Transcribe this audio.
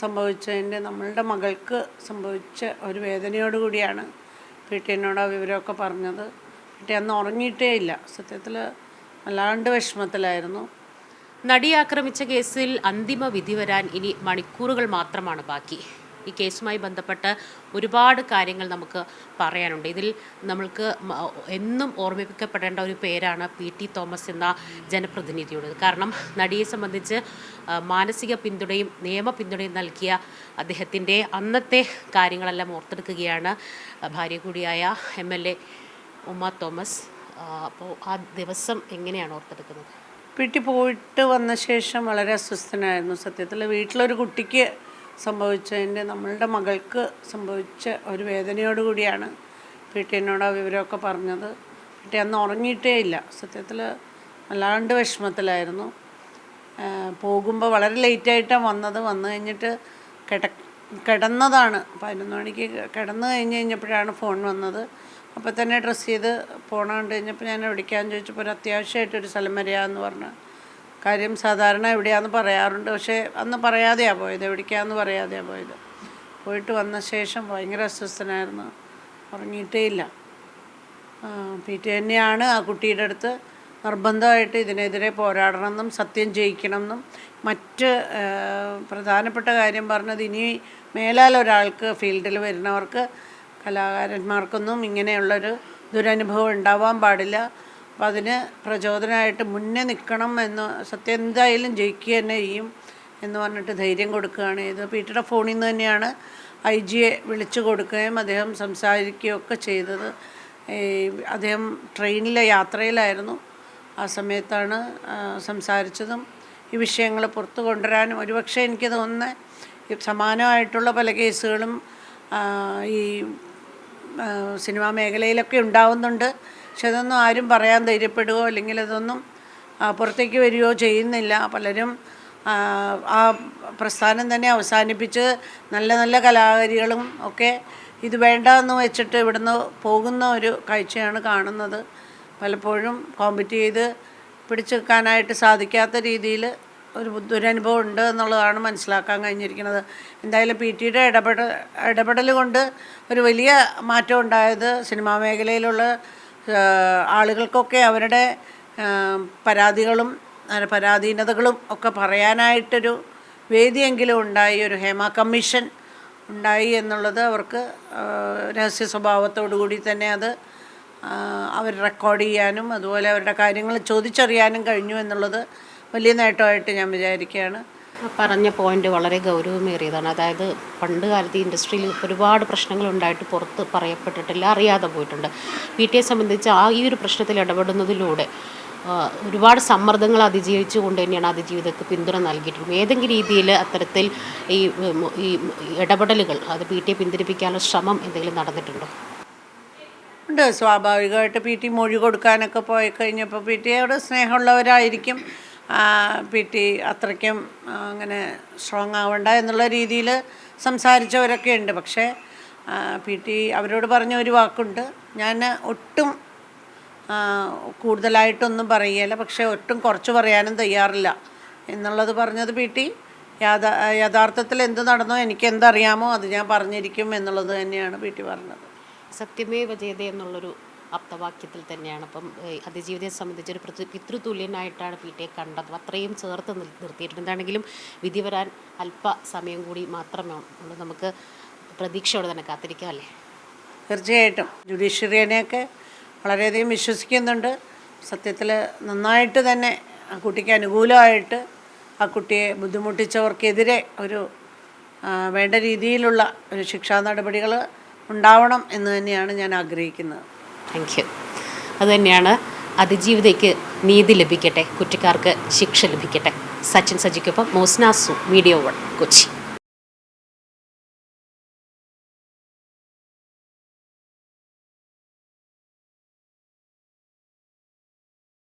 സംഭവിച്ചതിന്റെ നമ്മളുടെ മകൾക്ക് സംഭവിച്ച ഒരു വേദനയോട് കൂടിയാണ് പി ടി എന്നോട് ആ വിവരമൊക്കെ പറഞ്ഞത്. പി ടി അന്ന് ഉറങ്ങിയിട്ടേ ഇല്ല. സത്യത്തിൽ വല്ലാണ്ട് വിഷമത്തിലായിരുന്നു. നടി ആക്രമിച്ച കേസിൽ അന്തിമ വിധി വരാൻ ഇനി മണിക്കൂറുകൾ മാത്രമാണ് ബാക്കി. ഈ കേസുമായി ബന്ധപ്പെട്ട് ഒരുപാട് കാര്യങ്ങൾ നമുക്ക് പറയാനുണ്ട്. ഇതിൽ നമ്മൾക്ക് എന്നും ഓർമ്മിപ്പിക്കപ്പെടേണ്ട ഒരു പേരാണ് പി ടി തോമസ് എന്ന ജനപ്രതിനിധിയുടേത് കാരണം നടിയെ സംബന്ധിച്ച് മാനസിക പിന്തുണയും നിയമ പിന്തുണയും നൽകിയ അദ്ദേഹത്തിന്റെ അന്നത്തെ കാര്യങ്ങളെല്ലാം ഓർത്തെടുക്കുകയാണ് ഭാര്യ കൂടിയായ M L A Uma Thomas. അപ്പോൾ ആ ദിവസം എങ്ങനെയാണ് ഓർത്തെടുക്കുന്നത്? വീട്ടിൽ പോയിട്ട് വന്ന ശേഷം വളരെ അസ്വസ്ഥനായിരുന്നു സത്യത്തിൽ. വീട്ടിലൊരു കുട്ടിക്ക് സംഭവിച്ചതിന്റെ നമ്മളുടെ മകൾക്ക് സംഭവിച്ച ഒരു വേദനയോട് കൂടിയാണ് എന്നോട് ആ വിവരമൊക്കെ പറഞ്ഞത്. വീട്ടിൽ അന്ന് ഉറങ്ങിയിട്ടേ ഇല്ല. സത്യത്തിൽ വല്ലാണ്ട് വിഷമത്തിലായിരുന്നു. പോകുമ്പോൾ വളരെ ലേറ്റായിട്ടാണ് വന്നത്. വന്നു കഴിഞ്ഞിട്ട് കിട കിടന്നതാണ്. പതിനൊന്ന് മണിക്ക് കിടന്നു കഴിഞ്ഞ് കഴിഞ്ഞപ്പോഴാണ് ഫോൺ വന്നത്. അപ്പോൾ തന്നെ ഡ്രസ്സ് ചെയ്ത് പോണ കണ്ട് കഴിഞ്ഞപ്പോൾ ഞാൻ വിളിക്കാമെന്ന് ചോദിച്ചപ്പോൾ ഒരു അത്യാവശ്യമായിട്ടൊരു സ്ഥലം വരികയെന്ന് പറഞ്ഞു കാര്യം സാധാരണ എവിടെയാന്ന് പറയാറുണ്ട്. പക്ഷേ അന്ന് പറയാതെയാണ് പോയത്. എവിടേക്കാന്ന് പറയാതെയാണ് പോയത്. പോയിട്ട് വന്ന ശേഷം ഭയങ്കര അസ്വസ്ഥനായിരുന്നു. ഉറങ്ങിയിട്ടേ ഇല്ല. പി ടി തന്നെയാണ് ആ കുട്ടിയുടെ അടുത്ത് നിർബന്ധമായിട്ട് ഇതിനെതിരെ പോരാടണമെന്നും സത്യം ജയിക്കണമെന്നും മറ്റ് പ്രധാനപ്പെട്ട കാര്യം പറഞ്ഞത് ഇനി മേലാൽ ഒരാൾക്ക് ഫീൽഡിൽ വരുന്നവർക്ക് കലാകാരന്മാർക്കൊന്നും ഇങ്ങനെയുള്ളൊരു ദുരനുഭവം ഉണ്ടാവാൻ പാടില്ല. അപ്പം അതിന് പ്രചോദനമായിട്ട് മുന്നേ നിൽക്കണം എന്ന് സത്യം എന്തായാലും ജയിക്കുക തന്നെ ചെയ്യും എന്ന് പറഞ്ഞിട്ട് ധൈര്യം കൊടുക്കുകയാണ് ചെയ്തത്. പീറ്ററുടെ ഫോണിൽ നിന്ന് തന്നെയാണ് ഐ ജിയെ വിളിച്ചു കൊടുക്കുകയും അദ്ദേഹം സംസാരിക്കുകയും ഒക്കെ ചെയ്തത് അദ്ദേഹം ട്രെയിനിലെ യാത്രയിലായിരുന്നു. ആ സമയത്താണ് സംസാരിച്ചതും. ഈ വിഷയങ്ങൾ പുറത്തു കൊണ്ടുവരാനും ഒരുപക്ഷെ എനിക്ക് തോന്നുന്നത് സമാനമായിട്ടുള്ള പല കേസുകളും ഈ സിനിമാ മേഖലയിലൊക്കെ ഉണ്ടാവുന്നുണ്ട്. പക്ഷെ അതൊന്നും ആരും പറയാൻ ധൈര്യപ്പെടുകയോ അല്ലെങ്കിൽ അതൊന്നും പുറത്തേക്ക് വരികയോ ചെയ്യുന്നില്ല. പലരും ആ, പ്രസ്ഥാനം തന്നെ അവസാനിപ്പിച്ച് നല്ല നല്ല കലാകാരികളും ഒക്കെ ഇത് വേണ്ട എന്ന് വെച്ചിട്ട് ഇവിടുന്ന് പോകുന്ന ഒരു കാഴ്ചയാണ് കാണുന്നത്. പലപ്പോഴും കോമ്പറ്റ് ചെയ്ത് പിടിച്ചു നിൽക്കാനായിട്ട് സാധിക്കാത്ത രീതിയിൽ ഒരു ദുരനുഭവം ഉണ്ട് എന്നുള്ളതാണ് മനസ്സിലാക്കാൻ കഴിഞ്ഞിരിക്കുന്നത്. എന്തായാലും പി ടിയുടെ ഇടപെടൽ ഇടപെടൽ കൊണ്ട് ഒരു വലിയ മാറ്റം ഉണ്ടായത് സിനിമാ മേഖലയിലുള്ള ആളുകൾക്കൊക്കെ അവരുടെ പരാതികളും പരാധീനതകളും ഒക്കെ പറയാനായിട്ടൊരു വേദിയെങ്കിലും ഉണ്ടായി ഒരു ഹേമ കമ്മീഷൻ ഉണ്ടായി എന്നുള്ളത് അവർക്ക് രഹസ്യ സ്വഭാവത്തോടു കൂടി തന്നെ അത് അവർ റെക്കോർഡ് ചെയ്യാനും അതുപോലെ അവരുടെ കാര്യങ്ങൾ ചോദിച്ചറിയാനും കഴിഞ്ഞു എന്നുള്ളത് വലിയ നേട്ടമായിട്ട് ഞാൻ വിചാരിക്കുകയാണ്. പറഞ്ഞ പോയിന്റ് വളരെ ഗൗരവമേറിയതാണ്. അതായത് പണ്ട് കാലത്ത് ഇൻഡസ്ട്രിയിൽ ഒരുപാട് പ്രശ്നങ്ങൾ ഉണ്ടായിട്ട് പുറത്ത് പറയപ്പെട്ടിട്ടില്ല അറിയാതെ പോയിട്ടുണ്ട്. പി ടി എ സംബന്ധിച്ച് ആ ഈ ഒരു പ്രശ്നത്തിൽ ഇടപെടുന്നതിലൂടെ ഒരുപാട് സമ്മർദ്ദങ്ങൾ അതിജീവിച്ചു കൊണ്ട് തന്നെയാണ് അതിജീവിതಕ್ಕೆ പിന്തുണ നൽകിയിട്ടുള്ളത്. ഏതെങ്കിലും രീതിയിൽ അത്തരത്തിൽ ഈ ഈ ഇടപെടലുകൾ അത് പി ടി എ പിന്തിരിപ്പിക്കാനുള്ള ശ്രമം എന്തെങ്കിലും നടന്നിട്ടുണ്ടോ? ഉണ്ട്. സ്വാഭാവികമായിട്ട് പി ടി മൊഴി കൊടുക്കാനൊക്കെ പോയി കഴിഞ്ഞപ്പോൾ പി ടിയോട് സ്നേഹമുള്ളവരായിരിക്കും. പി ടി അത്രയ്ക്കും അങ്ങനെ സ്ട്രോങ് ആവണ്ട എന്നുള്ള രീതിയിൽ സംസാരിച്ചവരൊക്കെ ഉണ്ട്. പക്ഷേ പി ടി അവരോട് പറഞ്ഞ ഒരു വാക്കുണ്ട്. ഞാൻ ഒട്ടും കൂടുതലായിട്ടൊന്നും പറയുകയില്ല പക്ഷേ ഒട്ടും കുറച്ച് പറയാനും തയ്യാറില്ല എന്നുള്ളത് പറഞ്ഞത് പി ടി. യാഥാ യഥാർത്ഥത്തിൽ എന്ത് നടന്നോ എനിക്ക് എന്തറിയാമോ അത് ഞാൻ പറഞ്ഞിരിക്കും എന്നുള്ളത് തന്നെയാണ് പി ടി പറഞ്ഞത്. സത്യമേവ ജയത എന്നുള്ളൊരു ആപ്തവാക്യത്തിൽ തന്നെയാണ്. അപ്പം അതിജീവിതയെ സംബന്ധിച്ച് ഒരു പിതൃ പിതൃതുല്യനായിട്ടാണ് പി ടിയെ കണ്ടത് അത്രയും ചേർത്ത് നിർ- നിർത്തിയിട്ടുണ്ട്. എന്താണെങ്കിലും വിധി വരാൻ അല്പ സമയം കൂടി മാത്രമേ ഉള്ളൂ. നമുക്ക് പ്രതീക്ഷയോടെ തന്നെ കാത്തിരിക്കാം അല്ലേ? തീർച്ചയായിട്ടും. ജുഡീഷ്യറിയനെയൊക്കെ വളരെയധികം വിശ്വസിക്കുന്നുണ്ട്. സത്യത്തിൽ നന്നായിട്ട് തന്നെ ആ കുട്ടിക്ക് അനുകൂലമായിട്ട് ആ കുട്ടിയെ ബുദ്ധിമുട്ടിച്ചവർക്കെതിരെ ഒരു വേണ്ട രീതിയിലുള്ള ഒരു ശിക്ഷാ നടപടികൾ ഉണ്ടാവണം എന്ന് തന്നെയാണ് ഞാൻ ആഗ്രഹിക്കുന്നത്. താങ്ക് യു അതുതന്നെയാണ് അതിജീവിതയ്ക്ക് നീതി ലഭിക്കട്ടെ കുറ്റക്കാർക്ക് ശിക്ഷ ലഭിക്കട്ടെ. സച്ചിൻ സജിക്കൊപ്പം മോസ്നാസു മീഡിയ വൺ കൊച്ചി.